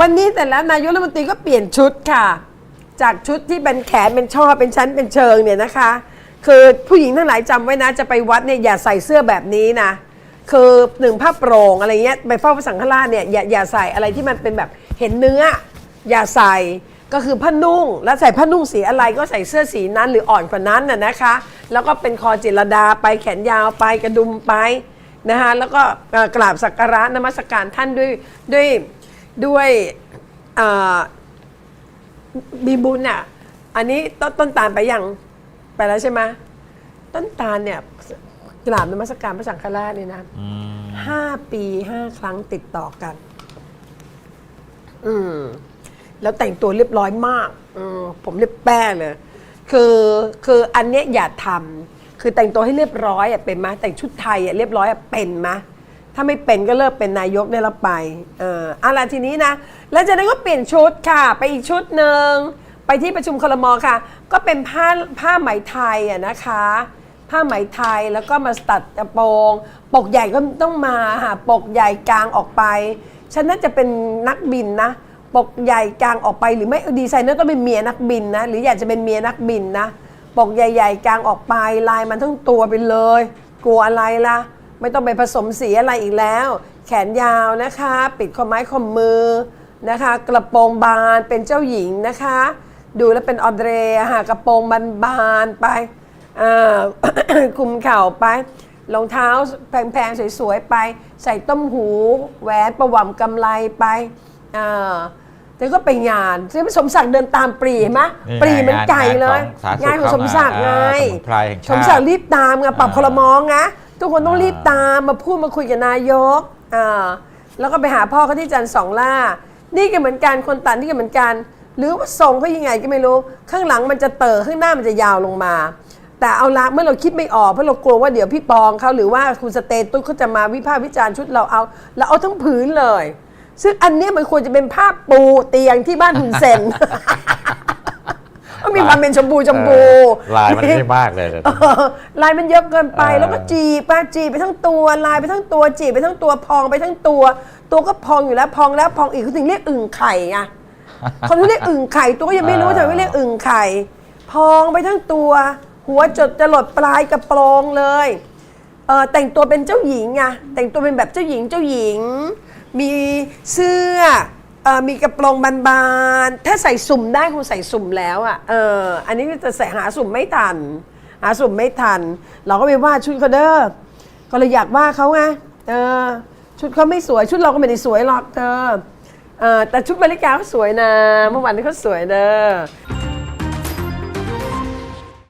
วันนี้แต่แล้วนายกรัฐมนตรีก็เปลี่ยนชุดค่ะ จากชุดที่เป็นแขนเป็นช่อเป็นชั้นเป็นเชิงเนี่ยนะคะ คือผู้หญิงทั้งหลายจำไว้นะจะไปวัดเนี่ยอย่าใส่เสื้อแบบนี้นะคือหนึ่งผ้าโปร่งอะไรเงี้ยไปเฝ้าพระสังฆราชเนี่ยอย่าอย่าใส่อะไรที่มันเป็นแบบเห็นเนื้อ อย่าใส่ก็คือผ้านุ่ง แล้วใส่ผ้านุ่งสีอะไรก็ใส่เสื้อสีนั้นหรืออ่อนกว่านั้นน่ะนะคะ แล้วก็เป็นคอจิรดาไปแขนยาวไปกระดุมไปนะคะแล้วก็กราบสักการะนมัสการท่านด้วยด้วย ด้วยเอ่อมีบุญอะ อันนี้ต้นต้นตาลไปยังไปแล้วใช่ไหมต้นตาลเนี่ยกราบนมัสการพระสังฆราชเนี่ยนะอืมห้าปีห้าครั้งติดต่อกัน อืม แล้วแต่งตัวเรียบร้อยมากอืมผมเรียบแป้เลย คือคืออันเนี้ยอย่าทำคือแต่งตัวให้เรียบร้อยอะเป็นไหมแต่งชุดไทยอะเรียบร้อยอะเป็นไหม ถ้าไม่เป็นก็เลิกเป็นนายกได้แล้วไปเอออะไรทีนี้นะ แล้วจากนั้นก็เปลี่ยนชุดค่ะ ไปอีกชุดหนึ่งไปที่ประชุมคลมค่ะ ก็เป็นผ้าผ้าไหมไทยอะนะคะ ผ้าไหมไทยแล้วก็มาตัดกระโปรงปกใหญ่ก็ต้องมาค่ะปกใหญ่กลางออกไปฉันน่าจะเป็นนักบินนะ ปกใหญ่กลางออกไปหรือไม่ดีไซเนอร์ต้องเป็นเมียนักบินนะ หรืออยากจะเป็นเมียนักบินนะ ปกใหญ่ ๆ กลางออกไปลายมันทั้งตัวไปเลย กลัวอะไรล่ะ ไม่ต้องไปผสมสีอะไรอีกแล้ว แขนยาวนะคะ ปิดข้อไม้ข้อมือนะคะ กระโปรงบานเป็นเจ้าหญิงนะคะ ดูแล้วเป็นออเดรค่ะกระโปรงบานๆไปอ่าคุมเข่าไปรองเท้าแพงๆสวยๆไป ใส่ต้มหู แหวนประหว่ำกำไลไปอ่าแต่ก็ไปงานซึ่งสมศักดิ์เดินตามปรีเห็นไหมนี่ไงปรีเหมันไก่เลยงานของสาธารณสุขงานของสมศักดิ์ไงเข้ามาอ่าสมุนไพรแห่งชาติสมศักดิ์รีบตามไงปรับอ่าคลมองนะ ทุกคนต้องรีบตามมาพูดมาคุยกับนายกอ่าแล้วก็ไปหาพ่อเขาที่จันทร์สองล่า นี่ก็เหมือนกันคนตัดนี่ก็เหมือนกัน หรือว่าทรงเขายังไงก็ไม่รู้ ข้างหลังมันจะเต๋อข้างหน้ามันจะยาวลงมา แต่เอาละเมื่อเราคิดไม่ออกเพราะเรากลัวว่าเดี๋ยวพี่ปองเขาหรือว่าคุณสเตตุสเขาจะมาวิพากษ์วิจารณ์ชุดเราเอาเราเอาทั้งผืนเลย ซึ่งอันเนี้ยมันควรจะเป็นผ้าปูเตียงที่บ้านคุณเซน มันมีความเป็นชมพูชมพูเออลายมันไม่มากเลยนะเออลายมันเยอะเกินไปเออแล้วก็จีบไปจีบไปทั้งตัวลายไปทั้งตัวจีบไปทั้งตัวพองไปทั้งตัว ตัวก็พองอยู่แล้วพองแล้วพองอีกเขาถึงเรียกอึ่งไข่ไงเขาถึงเรียกอึ่งไข่ตัวก็ยังไม่รู้เออทำไมไม่เรียกอึ่งไข่ พองไปทั้งตัว หัวจดจะหลดปลายกระโปรงเลยเออแต่งตัวเป็นเจ้าหญิงไงแต่งตัวเป็นแบบเจ้าหญิงเจ้าหญิง มีเสื้อ เออมีกระโปรงบานๆ ถ้าใส่สุ่มได้คงใส่สุ่มแล้วอะ เออ อันนี้จะใส่หาสุ่มไม่ทัน หาสุ่มไม่ทัน เราก็ไปว่าชุดเขาเด้อ ก็เลยอยากว่าเขาไง เออ ชุดเขาไม่สวย ชุดเราก็ไม่ได้สวยหรอกเธอ เออแต่ชุดบริการเขาสวยนะ เมื่อวานนี้เขาสวยเด้อ